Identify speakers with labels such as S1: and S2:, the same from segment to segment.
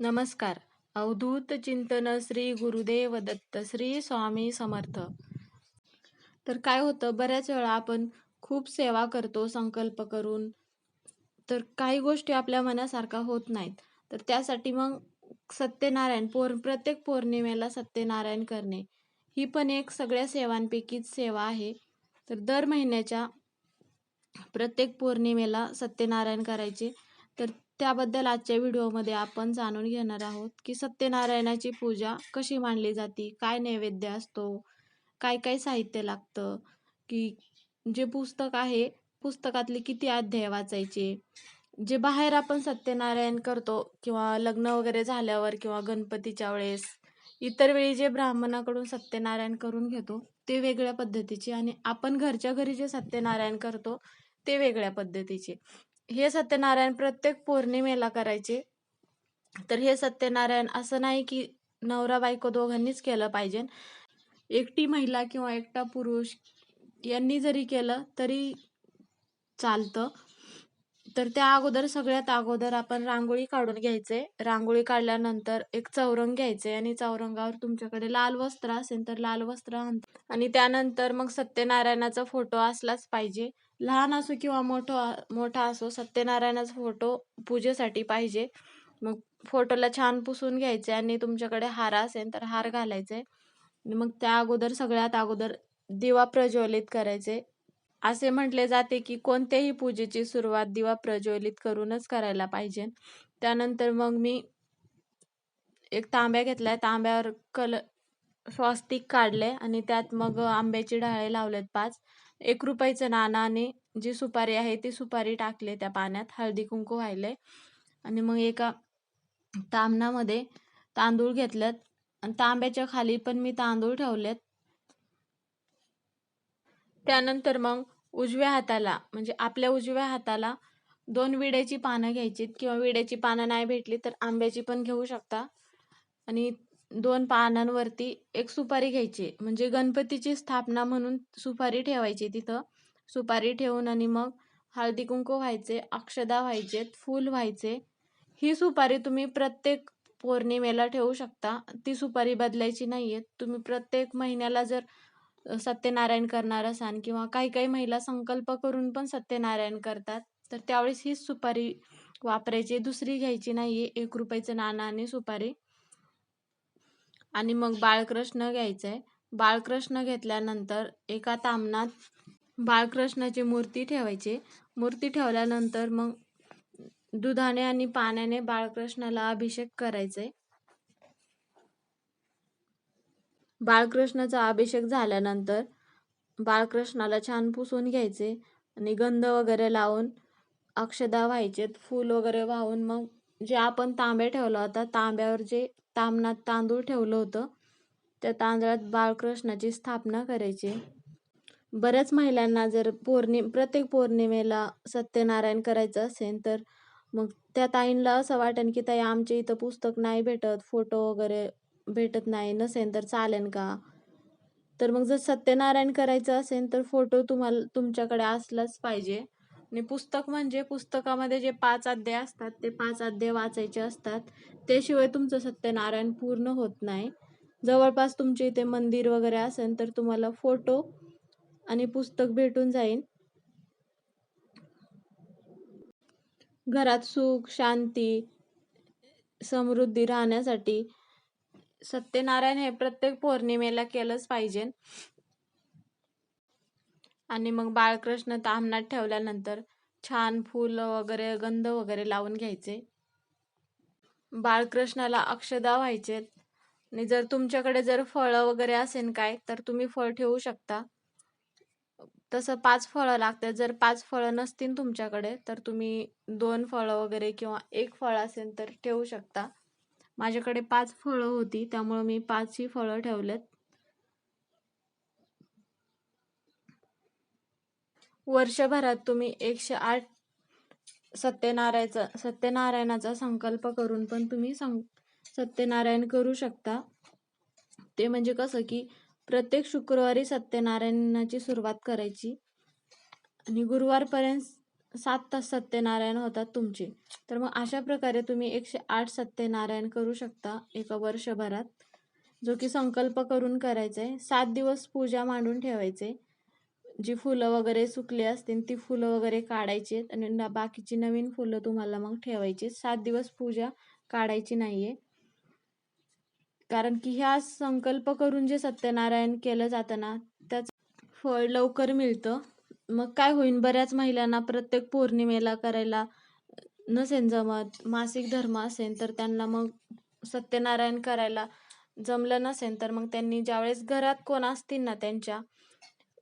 S1: नमस्कार. अवधूत चिंतन श्री गुरुदेव दत्त श्री स्वामी समर्थ. तर काय होतं बऱ्याच वेळा आपण खूप सेवा करतो संकल्प करून. तर काही गोष्टी आपल्या मनासारखा होत नाहीत. तर त्यासाठी मग सत्यनारायण पौर प्रत्येक पौर्णिमेला सत्यनारायण करणे ही पण एक सगळ्या सेवांपैकीच सेवा आहे. तर दर महिन्याच्या प्रत्येक पौर्णिमेला सत्यनारायण करायचे. त्याबद्दल आजच्या व्हिडिओमध्ये आपण जाणून घेणार आहोत की सत्यनारायणाची पूजा कशी मांडली जाते काय नैवेद्य असतो काय काय साहित्य लागतं की जे पुस्तक आहे पुस्तकातले किती अध्याय वाचायचे जे बाहेर आपण सत्यनारायण करतो किंवा लग्न वगैरे झाल्यावर किंवा गणपतीच्या वेळेस इतर वेळी जे ब्राह्मणाकडून सत्यनारायण करून घेतो ते वेगळ्या पद्धतीचे आणि आपण घरच्या घरी जे सत्यनारायण करतो ते वेगळ्या पद्धतीचे. हे सत्यनारायण प्रत्येक पौर्णिमेला करायचे. तर हे सत्यनारायण असं नाही की नवरा बायको दोघांनीच केलं पाहिजे. एकटी महिला किंवा एकटा पुरुष यांनी जरी केलं तरी चालतं. तर त्या अगोदर सगळ्यात अगोदर आपण रांगोळी काढून घ्यायचे. रांगोळी काढल्यानंतर एक चौरंग घ्यायचे आणि चौरंगावर तुमच्याकडे लाल वस्त्र असेल तर लाल वस्त्र आणि. त्यानंतर मग सत्यनारायणाचा फोटो असलाच पाहिजे. लहान असो किंवा मोठं मोठा असो सत्यनारायणाचा फोटो पूजेसाठी पाहिजे. मग फोटोला छान पुसून घ्यायचे आणि तुमच्याकडे हार असेल तर हार घालायचे. मग त्या अगोदर सगळ्यात अगोदर दिवा प्रज्वलित करायचे. असे म्हटले जाते की कोणत्याही पूजेची सुरुवात दिवा प्रज्वलित करूनच करायला पाहिजे. त्यानंतर मग मी एक तांब्या घेतलाय. तांब्यावर कल स्वस्तिक काढले आणि त्यात मग आंब्याची डाळे लावलेत पाच. एक रुपयाचं नाणाने आणि जी सुपारी आहे ती सुपारी टाकले त्या पाण्यात हळदी कुंकू व्हायले आणि मग एका तामणामध्ये तांदूळ घेतलेत आणि तांब्याच्या खाली पण मी तांदूळ ठेवलेत. त्यानंतर मग उजव्या हाताला म्हणजे आपल्या उजव्या हाताला दोन विड्याची पानं घ्यायची किंवा विड्याची पानं नाही भेटली तर आंब्याची पण घेऊ शकता. आणि दोन पानांवरती एक सुपारी घ्यायची. म्हणजे गणपतीची स्थापना म्हणून सुपारी ठेवायची तिथं. सुपारी ठेवून आणि मग हळदी कुंकू व्हायचे अक्षदा व्हायचे फूल व्हायचे. ही सुपारी तुम्ही प्रत्येक पौर्णिमेला ठेवू शकता. ती सुपारी बदलायची नाही आहे तुम्ही प्रत्येक महिन्याला जर सत्यनारायण करणार असाल किंवा काही काही महिला संकल्प करून पण सत्यनारायण करतात तर त्यावेळेस हीच सुपारी वापरायची. दुसरी घ्यायची नाही आहे एक रुपयाचं नाणं आणि सुपारी. आणि मग बाळकृष्ण घ्यायचंय. बाळकृष्ण घेतल्यानंतर एका तामणात बाळकृष्णाची मूर्ती ठेवायची. मूर्ती ठेवल्यानंतर मग दुधाने आणि पाण्याने बाळकृष्णाला अभिषेक करायचे. बाळकृष्णाचा अभिषेक झाल्यानंतर बाळकृष्णाला छान पुसून घ्यायचे आणि गंध वगैरे लावून अक्षदा व्हायचेत. फूल वगैरे वाहून मग जे आपण तांबे ठेवला होता तांब्यावर जे तामणात तांदूळ ठेवलं होतं. त्या तांदळात बाळकृष्णाची स्थापना करायची. बऱ्याच महिलांना जर पौर्णि प्रत्येक पौर्णिमेला सत्यनारायण करायचं असेल तर मग त्या ताईंना असं वाटेल की ताई आमच्या इथं पुस्तक नाही भेटत फोटो वगैरे भेटत नाही नसेल तर चालेल का? तर मग जर सत्यनारायण करायचं असेल तर फोटो तुम्हाला तुमच्याकडे असलाच पाहिजे. आणि पुस्तक म्हणजे पुस्तकामध्ये जे पाच अध्याय असतात ते पाच अध्याय वाचायचे असतात. त्याशिवाय तुमचं सत्यनारायण पूर्ण होत नाही. जवळपास तुमच्या इथे मंदिर वगैरे असेल तर तुम्हाला फोटो आणि पुस्तक भेटून जाईल. घरात सुख शांती समृद्धी राहण्यासाठी सत्यनारायण हे प्रत्येक पौर्णिमेला केलंच पाहिजे. आणि मग बाळकृष्ण तामणात ठेवल्यानंतर छान फुलं वगैरे गंध वगैरे लावून घ्यायचे. बाळकृष्णाला अक्षदा व्हायचे आणि जर तुमच्याकडे जर फळं वगैरे असेल काय तर तुम्ही फळ ठेवू शकता. तसं पाच फळं लागतात. जर पाच फळं नसतील तुमच्याकडे तर तुम्ही दोन फळं वगैरे किंवा एक फळ असेल तर ठेवू शकता. माझ्याकडे पाच फळं होती त्यामुळं मी पाचही फळं ठेवलेत. वर्षभरात तुम्ही एकशे आठ सत्यनारायचा सत्यनारायणाचा संकल्प करून पण तुम्ही सं सत्यनारायण करू शकता. ते म्हणजे कसं की प्रत्येक शुक्रवारी सत्यनारायणाची सुरुवात करायची आणि गुरुवारपर्यंत सात तास सत्यनारायण होतात तुमचे. तर मग अशा प्रकारे तुम्ही एकशे आठ सत्यनारायण करू शकता एका वर्षभरात. जो की संकल्प करून करायचा आहे सात दिवस पूजा मांडून ठेवायचे. जी फुलं वगैरे सुकली असतील ती फुलं वगैरे काढायची आणि न- बाकीची नवीन फुलं तुम्हाला मग ठेवायची सात दिवस पूजा काढायची नाही आहे कारण की ह्या संकल्प करून जे सत्यनारायण केलं जातं ना त्याचं फळ लवकर मिळतं. मग काय होईल बऱ्याच महिलांना प्रत्येक पौर्णिमेला करायला नसेल जमत मासिक धर्म असेल तर त्यांना मग सत्यनारायण करायला जमलं नसेल तर मग त्यांनी ज्यावेळेस घरात कोण असतील ना त्यांच्या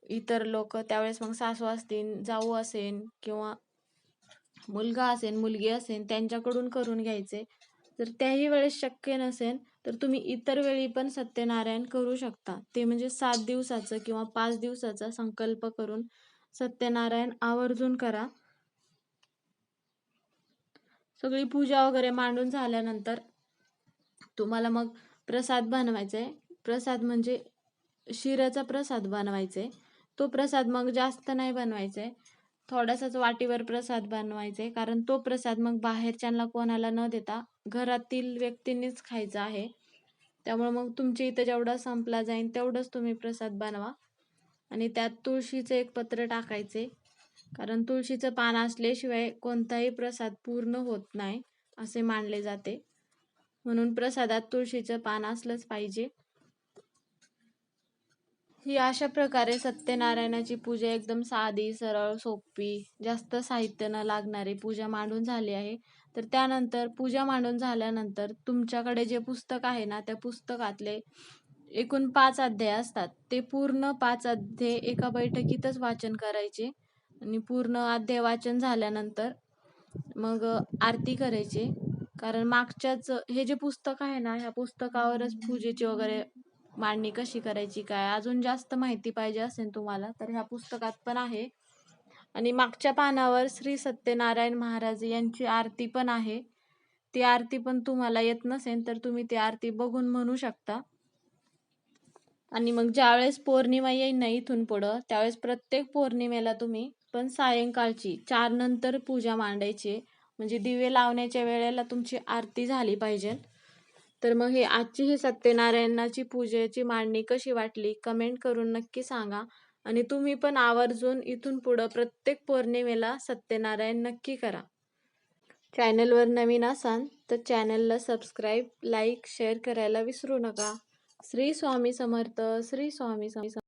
S1: इतर लोक त्यावेळेस मग सासू असतील जाऊ असेन किंवा मुलगा असेन मुलगी असेन त्यांच्याकडून करून घ्यायचे. जर त्याही वेळेस शक्य नसेल तर तुम्ही इतर वेळी पण सत्यनारायण करू शकता. ते म्हणजे सात दिवसाचं किंवा पाच दिवसाचा संकल्प करून सत्यनारायण आवर्जून करा. सगळी पूजा वगैरे मांडून झाल्यानंतर तुम्हाला मग प्रसाद बनवायचा आहे प्रसाद म्हणजे शिराचा प्रसाद बनवायचा आहे तो प्रसाद मग जास्त नाही बनवायचा. आहे थोडासाच वाटीवर प्रसाद बनवायचा. आहे कारण तो प्रसाद मग बाहेरच्यांना कोणाला न देता घरातील व्यक्तींनीच खायचा आहे. त्यामुळे मग तुमच्या इथं जेवढा संपला जाईल तेवढंच तुम्ही प्रसाद बनवा. आणि त्यात तुळशीचं एक पत्र टाकायचे. कारण तुळशीचं पान असल्याशिवाय कोणताही प्रसाद पूर्ण होत नाही असे मानले जाते. म्हणून प्रसादात तुळशीचं पान असलंच पाहिजे. ही अशा प्रकारे सत्यनारायणाची पूजा एकदम साधी सरळ सोपी जास्त साहित्य न लागणारी पूजा मांडून झाली आहे. तर त्यानंतर पूजा मांडून झाल्यानंतर तुमच्याकडे जे पुस्तक आहे ना त्या पुस्तकातले एकूण पाच अध्याय असतात. ते पूर्ण पाच अध्याय एका बैठकीतच वाचन करायचे आणि पूर्ण अध्याय वाचन झाल्यानंतर मग आरती करायची. कारण मागच्याच हे जे पुस्तक आहे ना ह्या पुस्तकावरच पूजेची वगैरे मांडणी कशी करायची काय? अजून जास्त माहिती पाहिजे असेल तुम्हाला तर ह्या पुस्तकात पण आहे. आणि मागच्या पानावर श्री सत्यनारायण महाराज यांची आरती पण आहे. ती आरती पण तुम्हाला येत नसेल तर तुम्ही ती आरती बघून म्हणू शकता. आणि मग ज्यावेळेस पौर्णिमा येईल ना इथून पुढं त्यावेळेस प्रत्येक पौर्णिमेला तुम्ही पण सायंकाळची चार नंतर पूजा मांडायची. म्हणजे दिवे लावण्याच्या वेळेला तुमची आरती झाली पाहिजे. तर मग हे आजची ही सत्यनारायणाची पूजेची मांडणी कशी वाटली? कमेंट करून नक्की सांगा. आणि तुम्ही पण आवर्जून इथून पुढं प्रत्येक पौर्णिमेला सत्यनारायण नक्की करा. चॅनलवर नवीन असाल तर चॅनलला सबस्क्राईब लाईक शेअर करायला विसरू नका. श्री स्वामी समर्थ श्री स्वामी समर्थ